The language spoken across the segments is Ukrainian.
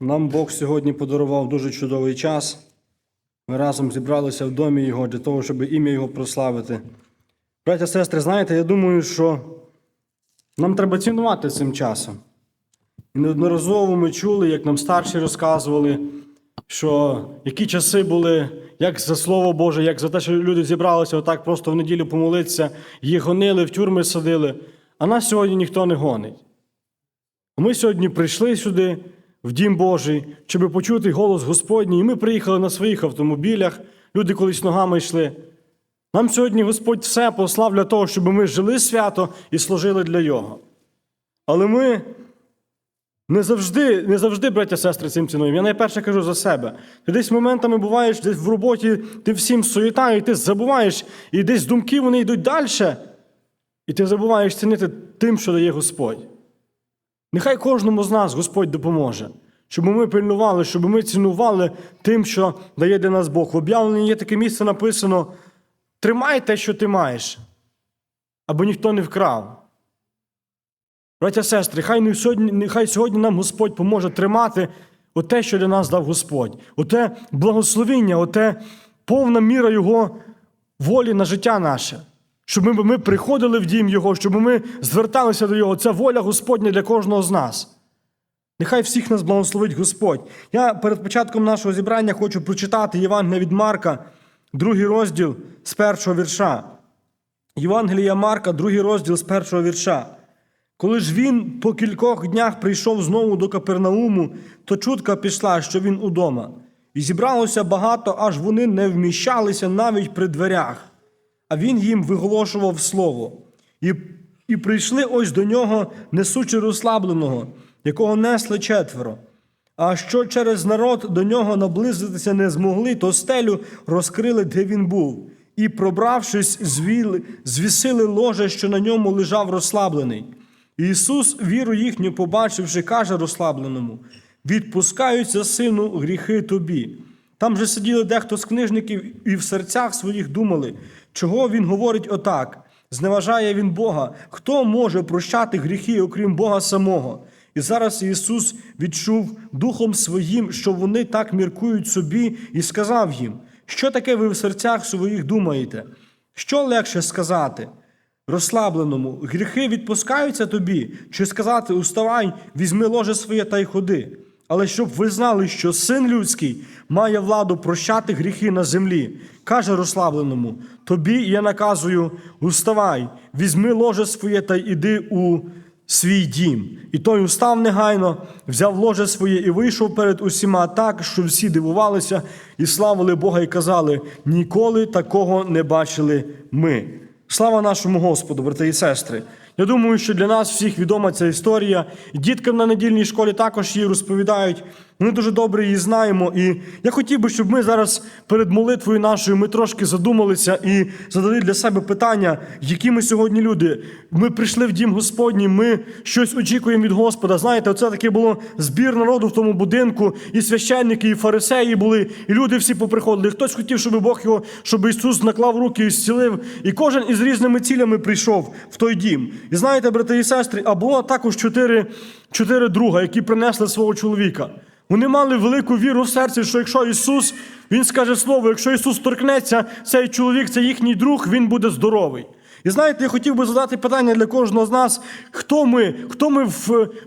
Нам Бог сьогодні подарував дуже чудовий час. Ми разом зібралися в домі Його для того, щоб ім'я Його прославити. Браття, сестри, знаєте, я думаю, що нам треба цінувати цим часом. І неодноразово ми чули, як нам старші розказували, що які часи були, як за Слово Боже, як за те, що люди зібралися отак просто в неділю помолитися, їх гонили, в тюрми садили. А нас сьогодні ніхто не гонить. Ми сьогодні прийшли сюди, в Дім Божий, щоб почути голос Господній. І ми приїхали на своїх автомобілях, люди колись ногами йшли. Нам сьогодні Господь все послав для того, щоб ми жили свято і служили для Його. Але ми не завжди, не завжди, браття сестри, цим цінуємо. Я найперше кажу за себе. Ти десь моментами буваєш, десь в роботі, ти всім суєта, і ти забуваєш, і десь думки вони йдуть далі, і ти забуваєш цінити тим, що дає Господь. Нехай кожному з нас Господь допоможе, щоб ми пильнували, щоб ми цінували тим, що дає для нас Бог. В об'явленні є таке місце написано: тримай те, що ти маєш, аби ніхто не вкрав. Браття сестри, хай, сьогодні, нехай сьогодні нам Господь поможе тримати оте, що для нас дав Господь, оте благословіння, оте повна міра Його волі на життя наше. Щоб ми, ми приходили в дім Його, щоб ми зверталися до Його. Це воля Господня для кожного з нас. Нехай всіх нас благословить Господь. Я перед початком нашого зібрання хочу прочитати Євангелія від Марка, другий розділ з першого вірша. Євангелія Марка, другий розділ з першого вірша. Коли ж він по кількох днях прийшов знову до Капернауму, то чутка пішла, що він удома. І зібралося багато, аж вони не вміщалися навіть при дверях. А він їм виголошував слово. І, і прийшли ось до нього, несучи розслабленого, якого несли четверо. А що через народ до нього наблизитися не змогли, то стелю розкрили, де він був, і, пробравшись, звіли, звісили ложе, що на ньому лежав розслаблений. Ісус, віру їхню побачивши, каже розслабленому: відпускаються, сину, гріхи тобі. Там же сиділи дехто з книжників і в серцях своїх думали, чого він говорить отак. Зневажає він Бога. Хто може прощати гріхи, окрім Бога самого? І зараз Ісус відчув духом своїм, що вони так міркують собі, і сказав їм, що таке ви в серцях своїх думаєте? Що легше сказати? Розслабленому, гріхи відпускаються тобі, чи сказати уставай, візьми ложе своє та й ходи. Але щоб ви знали, що син людський має владу прощати гріхи на землі, каже розслабленому: тобі я наказую, уставай, візьми ложе своє та й іди у свій дім. І той устав негайно, взяв ложе своє і вийшов перед усіма так, що всі дивувалися і славили Бога, і казали: ніколи такого не бачили ми. Слава нашому Господу, брати і сестри! Я думаю, що для нас всіх відома ця історія. Діткам на недільній школі також її розповідають. Ми дуже добре її знаємо. І я хотів би, щоб ми зараз перед молитвою нашою ми трошки задумалися і задали для себе питання, які ми сьогодні люди. Ми прийшли в дім Господній, ми щось очікуємо від Господа. Знаєте, оце таке було збір народу в тому будинку, і священники, і фарисеї були, і люди всі поприходили. Хтось хотів, щоб Бог його, щоб Ісус наклав руки і зцілив. І кожен із різними цілями прийшов в той дім. І знаєте, брати і сестри, а було також чотири, чотири друга, які принесли свого чоловіка. Вони мали велику віру в серці, що якщо Ісус, Він скаже слово, якщо Ісус торкнеться, цей чоловік, це їхній друг, він буде здоровий. І знаєте, я хотів би задати питання для кожного з нас, хто ми, хто ми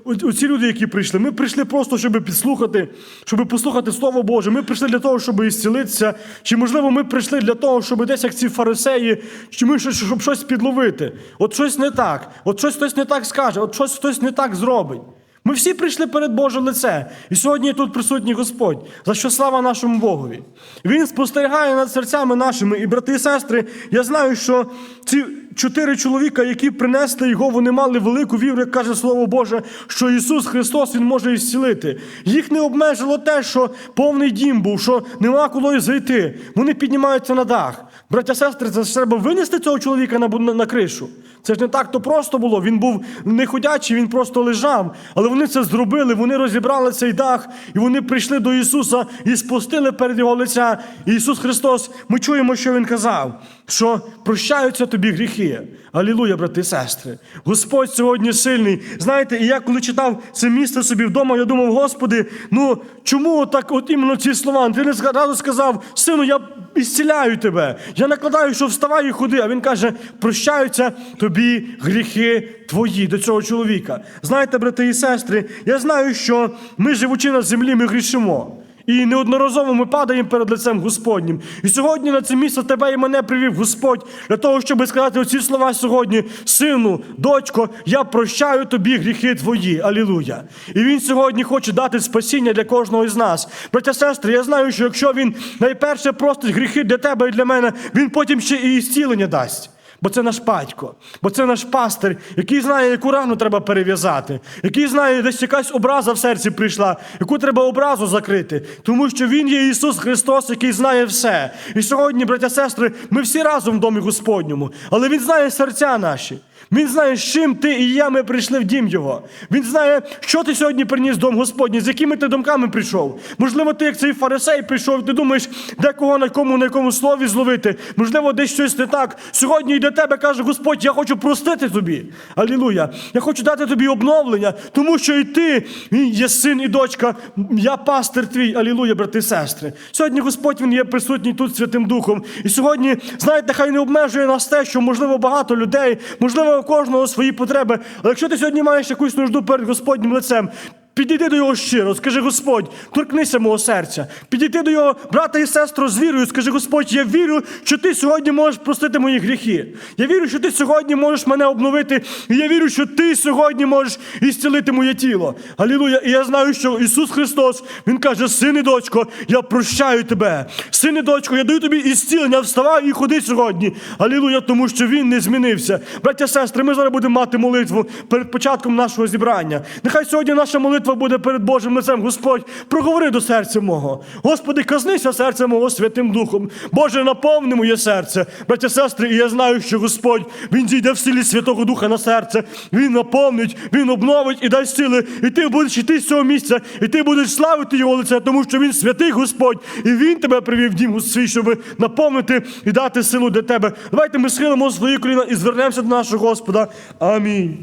в ці люди, які прийшли. Ми прийшли просто, щоб підслухати, щоб послухати Слово Боже. Ми прийшли для того, щоб ісцілитися. Чи, можливо, ми прийшли для того, щоб десь як ці фарисеї, чи ми щось- щоб щось підловити. От щось не так, от щось хтось не так скаже, от щось хтось не так зробить. Ми всі прийшли перед Боже лице. І сьогодні тут присутній Господь, за що слава нашому Богові. Він спостерігає над серцями нашими. І, брати і сестри, я знаю, що ці чотири чоловіка, які принесли його, вони мали велику віру, як каже Слово Боже, що Ісус Христос Він може ісцілити. Їх не обмежило те, що повний дім був, що нема коли зайти. Вони піднімаються на дах. Браття, сестри, це ж треба винести цього чоловіка на, на, на кришу. Це ж не так то просто було. Він був не ходячий, він просто лежав. Але вони це зробили, вони розібрали цей дах, і вони прийшли до Ісуса і спустили перед Його лиця. І Ісус Христос, ми чуємо, що Він казав. Що прощаються тобі гріхи. Алілуя, брати і сестри. Господь сьогодні сильний. Знаєте, і я коли читав це місце собі вдома, я думав, Господи, ну чому так от іменно ці слова? Ти не зразу сказав, сину, я ісціляю тебе. Я накладаю, що вставай і ходи. А він каже: прощаються тобі гріхи твої до цього чоловіка. Знаєте, брати і сестри, я знаю, що ми, живучи на землі, ми грішимо. І неодноразово ми падаємо перед лицем Господнім. І сьогодні на це місце тебе і мене привів Господь для того, щоб сказати оці слова сьогодні: Сину, дочко, я прощаю тобі гріхи твої. Алілуя. І він сьогодні хоче дати спасіння для кожного із нас. Браття, сестри, я знаю, що якщо він найперше простить гріхи для тебе і для мене, він потім ще і зцілення дасть. Бо це наш батько, бо це наш пастир, який знає, яку рану треба перев'язати, який знає, десь якась образа в серці прийшла, яку треба образу закрити. Тому що Він є Ісус Христос, який знає все. І сьогодні, браття, сестри, ми всі разом в домі Господньому, але Він знає серця наші. Він знає, з чим ти і я ми прийшли в дім Його. Він знає, що ти сьогодні приніс дом Господній, з якими ти думками прийшов. Можливо, ти як цей фарисей прийшов, ти думаєш, де кого на кому, на якому слові зловити. Можливо, десь щось не так. Сьогодні йде тебе, каже Господь, я хочу простити тобі. Алілуя. Я хочу дати тобі обновлення, тому що і ти є син і дочка. Я пастир твій. Алілуя, брати і сестри. Сьогодні Господь він є присутній тут Святим Духом. І сьогодні, знаєте, хай не обмежує нас те, що можливо багато людей, можливо, кожного свої потреби. Але якщо ти сьогодні маєш якусь нужду перед Господнім лицем, Підійди до його щиро, скажи Господь, торкнися мого серця. Підійди до його брата і сестру з вірою, скажи Господь, я вірю, що ти сьогодні можеш простити мої гріхи. Я вірю, що ти сьогодні можеш мене обновити. І я вірю, що ти сьогодні можеш ісцілити моє тіло. Алілуя. І я знаю, що Ісус Христос, Він каже: Син і дочко, я прощаю тебе. Син і дочко, я даю тобі ісцілення, вставай і ходи сьогодні. Алілуя, тому що він не змінився. Браття, сестри, ми зараз будемо мати молитву перед початком нашого зібрання. Нехай сьогодні наша молитва буде перед Божим лицем. Господь, проговори до серця мого. Господи, казнися серцем мого Святим Духом. Боже, наповни моє серце. Браття, сестри, і я знаю, що Господь Він зійде в силі Святого Духа на серце. Він наповнить, Він обновить і дасть сили. І ти будеш йти з цього місця, і ти будеш славити Його лице, тому що Він святий Господь, і Він тебе привів дім свій, щоб наповнити і дати силу для тебе. Давайте ми схилимо свої коліна і звернемося до нашого Господа. Амінь.